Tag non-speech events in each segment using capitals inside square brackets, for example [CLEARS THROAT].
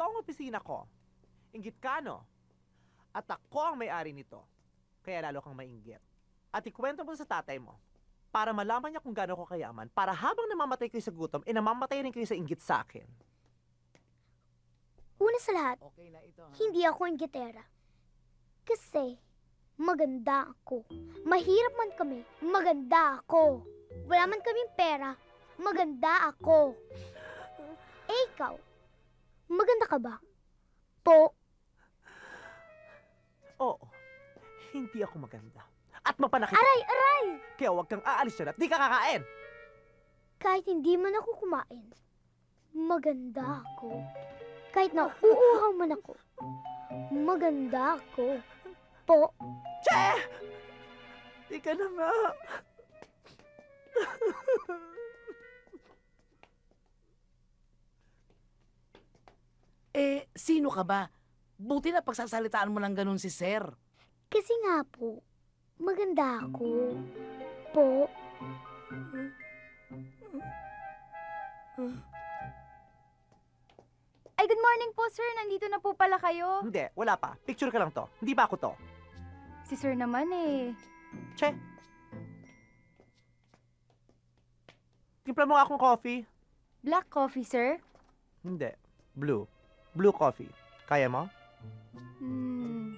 Ito ang opisina ko. Inggit ka, no? At ako ang may-ari nito. Kaya lalo kang mainggit. At ikwento mo sa tatay mo. Para malaman niya kung gaano ko kayaman. Para habang namamatay kayo sa gutom, eh namamatay rin kayo sa inggit sa akin. Una sa lahat, Okay na ito. ha? hindi ako ang gitera. Kasi, maganda ako. Mahirap man kami, maganda ako. Wala man kaming pera, maganda ako. Eh, ikaw, maganda ka ba? Po, Oo, hindi ako maganda. At mapanakit aray, aray! Kaya huwag kang aalis dyan at di ka kakain. Kahit hindi man ako kumain, maganda ako. Kahit na uuhaw man ako, maganda ako. Po, Che! Ika na nga. [LAUGHS] Eh, sino ka ba? Buti na pagsasalitaan mo lang ganun si Sir. kasi nga po, maganda ako. Po, Ay, good morning po, sir. Nandito na po pala kayo. Hindi, wala pa. Picture ka lang to. Hindi ba ako to? Si sir naman eh. Che. Timpla mo nga akong coffee. Black coffee, sir? Hindi. Blue. Blue coffee. Kaya mo? Hmm.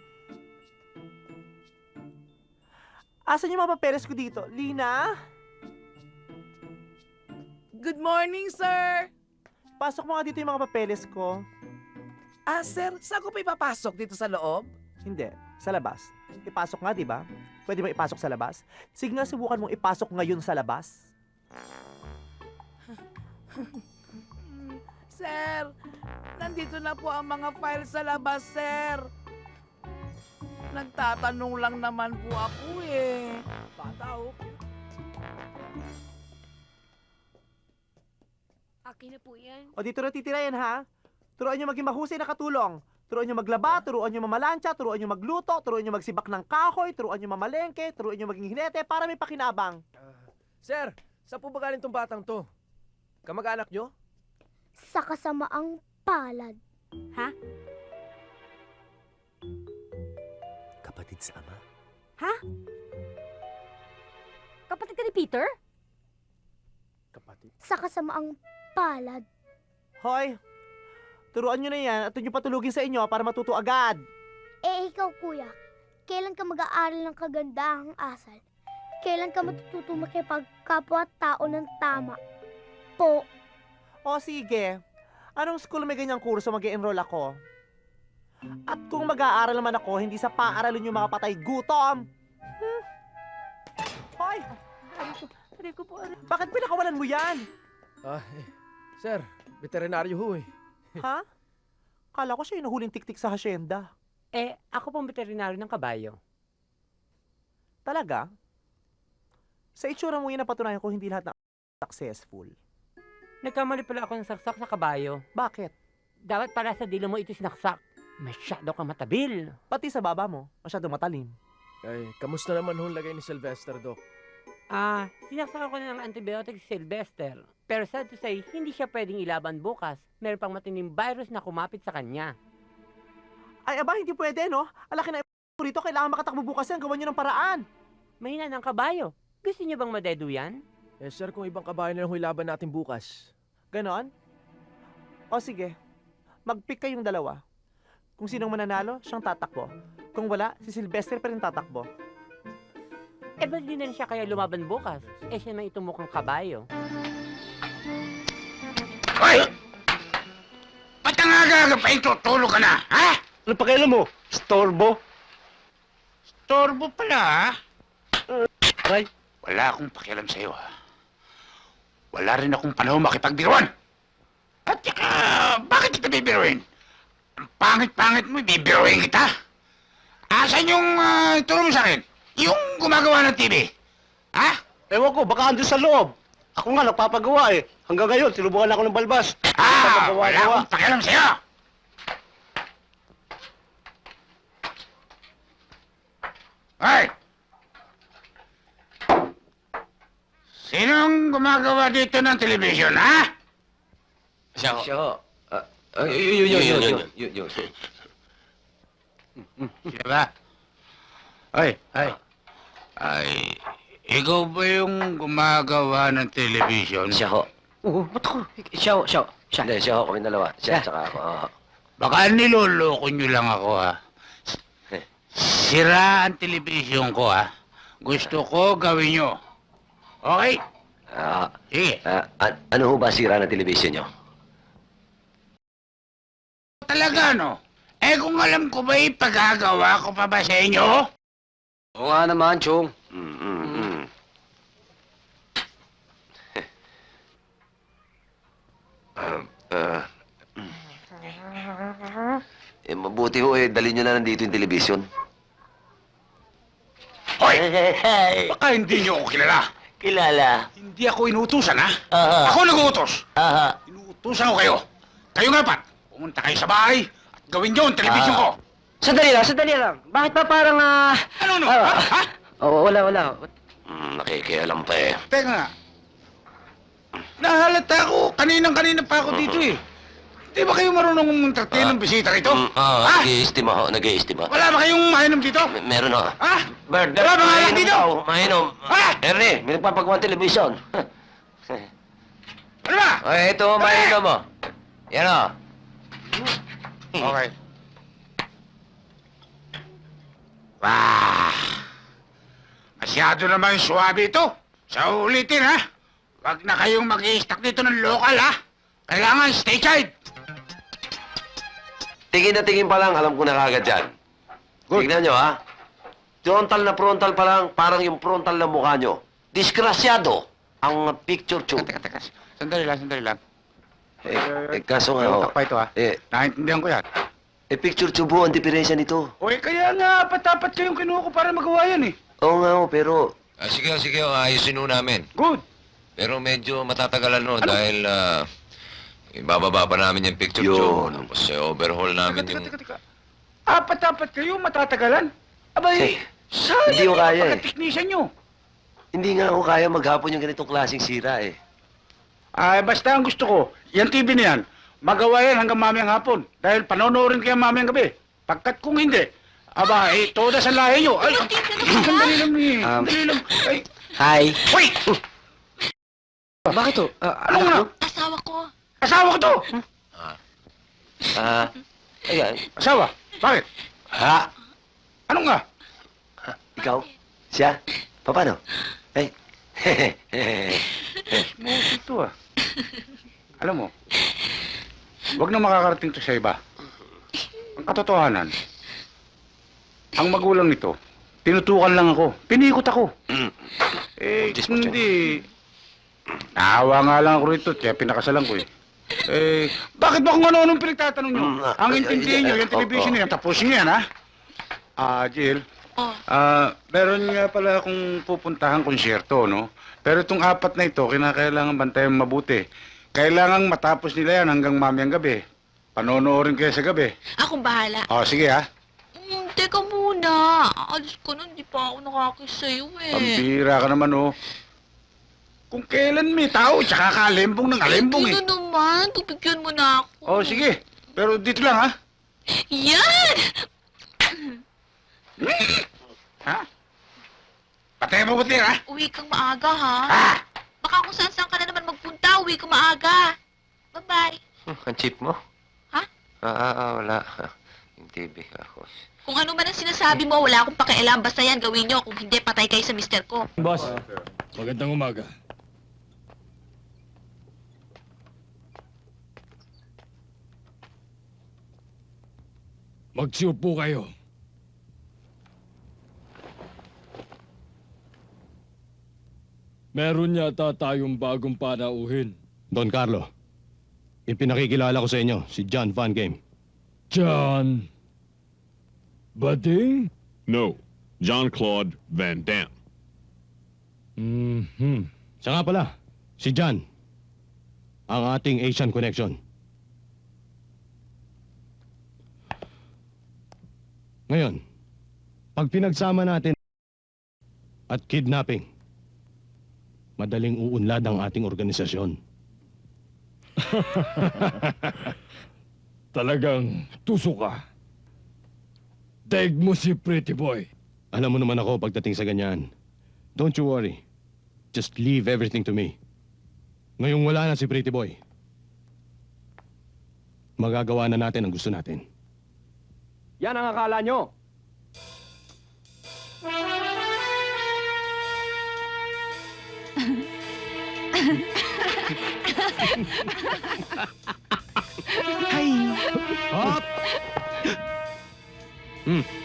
Asan yung mga papeles ko dito? Lina? Good morning, Sir! Pasok mo nga dito yung mga papeles ko. Ah, Sir, saan ko pa ipapasok dito sa loob? Hindi. Sa labas. Ipasok nga, di ba? Pwede ba ipasok sa labas? Sige nga, subukan mong ipasok ngayon sa labas. [LAUGHS] Sir, nandito na po ang mga files sa labas, Sir. Nagtatanong lang naman po ako eh. Bata oh. Akin na po yan. O dito na titira yan, ha? Turuan nyo maging mahusay na katulong. Turuan nyo maglaba, turuan nyo mamalansya, turuan nyo magluto, turuan nyo magsibak ng kahoy, turuan nyo mamalengke, turuan nyo maging hinete para may pakinabang. Sir, saan po ba galing tong batang to? Kamag-anak nyo? sa kasamaang palad. Kapatid sa ama. Kapatid ka ni Peter? Kapatid. Sa kasamaang palad. Hoy, turuan nyo na yan at nyo patulugin sa inyo para matuto agad. Eh, ikaw kuya, kailan ka mag-aaral ng kagandahang asal? Kailan ka matututo makipagkapwa-tao ng tama? Po, O sige, anong school may ganyang kurso mag enroll ako? At kung mag-aaral naman ako, hindi sa paaralin yung mga patay gutom. Hmm. Hoy! Aray ko po, aray. Bakit pinakawalan mo yan? Ah, eh, sir, veterinaryo ho eh. [LAUGHS] Ha? Kala ko siya yung nahuling tiktik sa hasyenda. Eh, ako pong veterinaryo ng kabayo. Talaga? Sa itsura mo yun napatunayan ko hindi lahat na successful. Nagkamali pala ako ng saksak sa kabayo. Bakit? Dapat para sa dilo mo ito sinaksak. Masyado kang matabil. Pati sa baba mo, masyado matalim. Ay, kamusta naman ho ang lagay ni Sylvester, Doc? Ah, sinaksak ako ng antibiotic si Sylvester. Pero sad to say, hindi siya pwedeng ilaban bukas. Meron pang matinding virus na kumapit sa kanya. Ay, aba, hindi pwede, no? Alaki na rito, kailangan makatakbo bukas yan. Gawan nyo ng paraan. Mahina ng kabayo. Gusto niyo bang madedo yan? Eh, sir, kung ibang kabayan na lang ilaban natin bukas. Ganon? O sige, mag-pick kayong dalawa. Kung sinong mananalo, siyang tatakbo. Kung wala, si Sylvester pa rin tatakbo. Eh, ba't di na siya kaya lumaban bukas? Eh, siya may itumukhang kabayo. Hoy! Ba't ang aga-aga pa itutulog ka na, ha? Ano pakialam mo? Storbo? Torbo pala, ha? Aray. Wala akong pakialam sa'yo, ha? Wala rin akong panahon makipagbiruan. At saka, bakit kita bibiruin? Ang pangit-pangit mo, bibiruin kita. Asan yung uh, turo mo sa akin? Yung gumagawa ng TV? Ha? Ewan ko, baka andun sa loob. Ako nga, nagpapagawa eh. Hanggang ngayon, sinubukan ako ng balbas. Ah, wala akong pakialam sa'yo. Gumagawa dito ng television, ha? Siya ho. Ay, yun, yun, yun, yun, yun, yun, yun. Sila ba? Ay, ay. Ay, ikaw ba yung gumagawa ng television? Siya ho. Oo, ba't ako? Siya, siya, siya. Hindi, siya ho, kami dalawa. Siya, Siya. tsaka ako. oo. Baka niloloko nyo lang ako, ha? Sira ang television ko, ha? Gusto ko gawin nyo. Okay? Ah, Sige. ah, an- ano ho ba sira ng television nyo? Talaga, no? Eh, kung alam ko ba, ipagagawa ko pa ba sa inyo? Oo nga naman, Chong. Mm, mm, mm. Ah, ah, mm. eh, mabuti ho eh, dali nyo na nandito yung television. Hoy! Baka hindi nyo ako kilala. Kilala. Hindi ako inuutusan, ha? Aha. Ako nag-uutos. Aha. Inuutusan ko kayo. Kayo nga pat. Pumunta kayo sa bahay at gawin nyo ang television Ah. ko. Sandali lang, sandali lang. Bakit ba parang, ah... Ano, no? Ah. Ha? ha? Oo, wala, wala. Mm, nakikialam pa eh. Teka nga. Nahalata ako. Kaninang-kanina pa ako dito eh. Di ba kayo marunong entertain ng bisita rito? Mm, ah, ha? nag-iistima ho, nag-iistima. Wala ba kayong mainom dito? Me- meron ho. Ha? Bird, Wala ba lang dito? daw, mainom. Ha? Ernie, may nagpapagawa ng television. Ano ba? [LAUGHS] Ay, ito, mainom mo. Yan o. Okay. Wah! Masyado naman suwabe ito. Sa ulitin, ha? Huwag na kayong mag stack dito ng local, ha? Kailangan stateside. Tingin na tingin pa lang, alam ko na kagad yan. Tignan nyo, ha? Frontal na frontal pa lang, parang yung frontal na mukha nyo. Disgrasyado ang picture tube. Teka, teka. Sandali lang, sandali lang. Eh, eh, kaso nga, pa ito, ha? eh, Naintindihan ko yan. eh, picture tube ho, ang diferensya nito. Oy, kaya nga, apat-apat kayong kinuha ko para magawa yan, eh. Oo nga ho, pero Ah, sige, sige, oh, ayusin ho namin. Good. Pero medyo matatagalan ho dahil ah, ibababa pa namin yung picture Yun. tube. Tapos overhaul namin Teka, yung... teka, teka, teka. Apat-apat kayo, matatagalan. Abay, Eh, sayang hindi ko yung kaya, eh. pagka-technician nyo. hindi nga ako kaya maghapon yung ganitong klaseng sira eh. Ay, basta ang gusto ko, yan TV na yan, magawa yan hanggang mamayang hapon. Dahil panonoorin kayo mamayang gabi. Pagkat kung hindi, aba, eh, toda sa lahi nyo. Ay, sandali lang eh. Um, Sandali lang. Ay, Hi! wait! Bakit to? Ah, Ano nga? Asawa ko. Asawa ko to! Ah, ayan. Asawa? Bakit? Ha? Ano nga? Ikaw? Siya? Paano? Ay. Smooth [LAUGHS] ito ah. Alam mo, wag na makakarating to sa iba. Ang katotohanan, ang magulang nito, tinutukan lang ako. Pinikot ako. Eh, Diyos kung mo, hindi, naawa nga lang ako rito, kaya pinakasalan ko eh. Eh, bakit ba kung ano-anong pinagtatanong nyo? Mm, ah, Ang ay, intindihin ay, nyo, ay, yung television oh, na yan, tapusin nyo yan, ha? Ah, Jill. Oh. Ah, meron nga pala akong pupuntahan konsyerto, no? Pero itong apat na ito, kinakailangan bantayan mabuti. Kailangan matapos nila yan hanggang mamayang gabi. Panonoorin kayo sa gabi. Akong bahala. O, sige ha. Mm, teka muna. Alis ko nun, di pa ako nakakiss sa'yo eh. Pambira ka naman, oh. Kung kailan may tao, tsaka kalembong ng alembong, eh. Ano naman? Tubigyan mo na ako. O, sige. Pero dito lang, ha? Yan! [CLEARS THROAT] Ha? Patay mo buti, ha? Uwi kang maaga, ha? Ah! Baka kung saan-saan ka na naman magpunta, uwi kang maaga. Bye-bye. [LAUGHS] ang chip mo? Ha? Ah, ah, ah, wala. [LAUGHS] Yung TV ako. Kung ano man ang sinasabi mo, wala akong pakialam. Basta yan, gawin nyo. Kung hindi, patay kayo sa mister ko. Boss, magandang umaga. Magsiupo kayo. Meron yata tayong bagong panauhin. Don Carlo, ipinakikilala ko sa inyo si John Van Game. John. Bading? No, Jean-Claude Van Damme. Mhm. Siya nga pala, si John. Ang ating Asian Connection. Ngayon, pag pinagsama natin at kidnapping, madaling uunlad ang ating organisasyon. [LAUGHS] Talagang tuso ka. Daig mo si Pretty Boy. Alam mo naman ako pagdating sa ganyan. Don't you worry. Just leave everything to me. Ngayong wala na si Pretty Boy. Magagawa na natin ang gusto natin. Yan ang akala nyo. Ay! Hop! Hmm.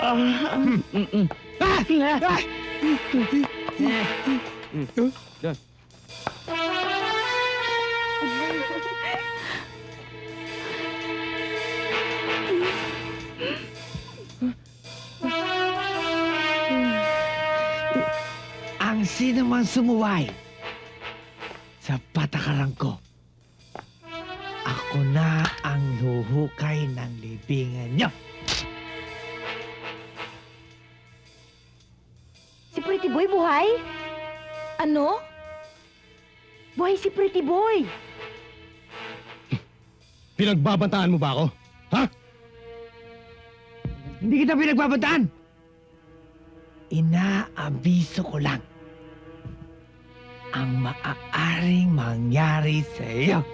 Ang sino man sumuway sa patakaran ko, ako na ang huhukay ng libingan niyo. Boy buhay? Ano? Buhay si Pretty Boy. Pinagbabantaan mo ba ako? Ha? Hindi kita pinagbabataan. Inaabiso ko lang ang maaaring mangyari sa iyo.